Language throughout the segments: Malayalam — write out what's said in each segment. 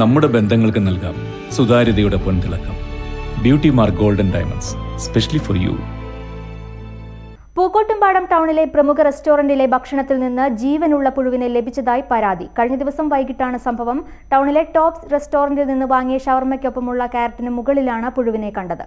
നമ്മുടെ ബന്ധങ്ങൾക്ക് നൽകാം. സുതാര്യതയുടെ പൊൻതിളക്കം. Beauty mark golden diamonds specially for you Pookottumpadam ടൗണിലെ പ്രമുഖ റെസ്റ്റോറന്റിലെ ഭക്ഷണത്തിൽ നിന്ന് ജീവനുള്ള പുഴുവിനെ ലഭിച്ചതായി പരാതി. കഴിഞ്ഞ ദിവസം വൈകിട്ടാണ് സംഭവം. ടൗണിലെ ടോപ്സ് റെസ്റ്റോറന്റിൽ നിന്ന് വാങ്ങിയ ഷവർമ്മയ്ക്കൊപ്പമുള്ള ക്യാരറ്റിന് മുകളിലാണ് പുഴുവിനെ കണ്ടത്.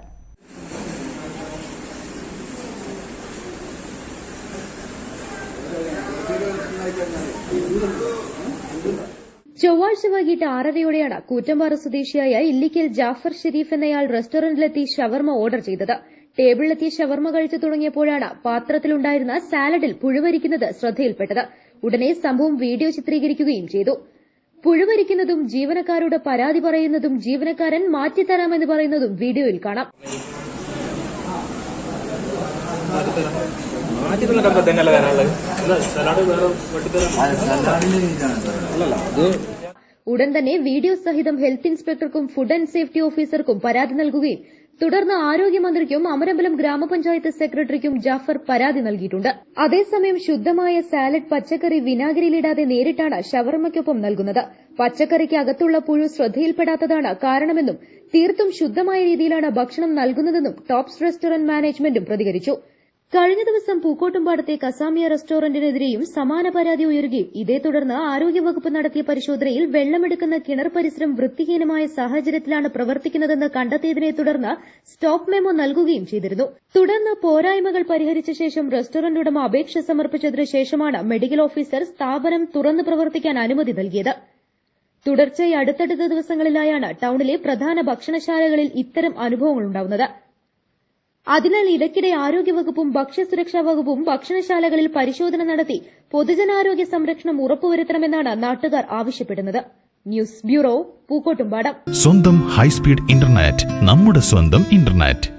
ചൊവ്വാഴ്ച വൈകിട്ട് ആറരയോടെയാണ് കൂറ്റമ്പാറ സ്വദേശിയായ ഇല്ലിക്കൽ ജാഫർ ഷെരീഫ് എന്നയാൾ റെസ്റ്റോറന്റിലെത്തി ഷവർമ ഓർഡർ ചെയ്തത്. ടേബിളിലെത്തി ഷവർമ കഴിച്ചു തുടങ്ങിയപ്പോഴാണ് പാത്രത്തിലുണ്ടായിരുന്ന സാലഡിൽ പുഴുവരിക്കുന്നത് ശ്രദ്ധയിൽപ്പെട്ടത്. ഉടനെ സംഭവം വീഡിയോ ചിത്രീകരിക്കുകയും ചെയ്തു. പുഴുവരിക്കുന്നതും ജീവനക്കാരോട് പരാതി പറയുന്നതും ജീവനക്കാരൻ മാറ്റിത്തരാമെന്ന് പറയുന്നതും വീഡിയോയിൽ കാണാം. സലാഡ് വേറെ ഉടൻ തന്നെ വീഡിയോ സഹിതം ഹെൽത്ത് ഇൻസ്പെക്ടർക്കും ഫുഡ് ആൻഡ് സേഫ്റ്റി ഓഫീസർക്കും പരാതി നൽകുകയും തുടർന്ന് ആരോഗ്യമന്ത്രിക്കും അമരമ്പലം ഗ്രാമപഞ്ചായത്ത് സെക്രട്ടറിക്കും ജാഫർ പരാതി നൽകിയിട്ടുണ്ട്. അതേസമയം ശുദ്ധമായ സാലഡ് പച്ചക്കറി വിനാഗിരിയിലിടാതെ നേരിട്ടാണ് ഷവർമ്മയ്ക്കൊപ്പം നൽകുന്നത്. പച്ചക്കറിക്ക് അകത്തുള്ള പുഴു ശ്രദ്ധയിൽപ്പെടാത്തതാണ് കാരണമെന്നും തീർത്തും ശുദ്ധമായ രീതിയിലാണ് ഭക്ഷണം നൽകുന്നതെന്നും ടോപ്സ് റെസ്റ്റോറന്റ് മാനേജ്മെന്റും പ്രതികരിച്ചു. കഴിഞ്ഞ ദിവസം പൂക്കോട്ടുംപാടത്തെ കസാമിയ റെസ്റ്റോറന്റിനെതിരെയും സമാന പരാതി ഉയരുകയും ഇതേ തുടർന്ന് ആരോഗ്യവകുപ്പ് നടത്തിയ പരിശോധനയിൽ വെള്ളമെടുക്കുന്ന കിണർ പരിസരം വൃത്തിഹീനമായ സാഹചര്യത്തിലാണ് പ്രവർത്തിക്കുന്നതെന്ന് കണ്ടെത്തിയതിനെ തുടർന്ന് സ്റ്റോപ്പ് മെമ്മോ നൽകുകയും ചെയ്തിരുന്നു. തുടർന്ന് പോരായ്മകൾ പരിഹരിച്ച ശേഷം റെസ്റ്റോറന്റ് ഉടമ അപേക്ഷ സമർപ്പിച്ചതിനു ശേഷമാണ് മെഡിക്കൽ ഓഫീസർ സ്ഥാപനം തുറന്നു പ്രവർത്തിക്കാൻ അനുമതി നൽകിയത്. തുടർച്ചയായി അടുത്തടുത്ത ദിവസങ്ങളിലായാണ് ടൌണിലെ പ്രധാന ഭക്ഷണശാലകളിൽ ഇത്തരം അനുഭവങ്ങളുണ്ടാവുന്നത് അതിനാൽ ഇടയ്ക്കിടെ ആരോഗ്യവകുപ്പും ഭക്ഷ്യസുരക്ഷാ വകുപ്പും ഭക്ഷണശാലകളിൽ പരിശോധന നടത്തി പൊതുജനാരോഗ്യ സംരക്ഷണം ഉറപ്പുവരുത്തണമെന്നാണ് നാട്ടുകാർ ആവശ്യപ്പെടുന്നത്. News bureau Pookottumpadam. സ്വന്തം ഹൈസ്പീഡ് ഇന്റർനെറ്റ് നമ്മുടെ സ്വന്തം ഇന്റർനെറ്റ്.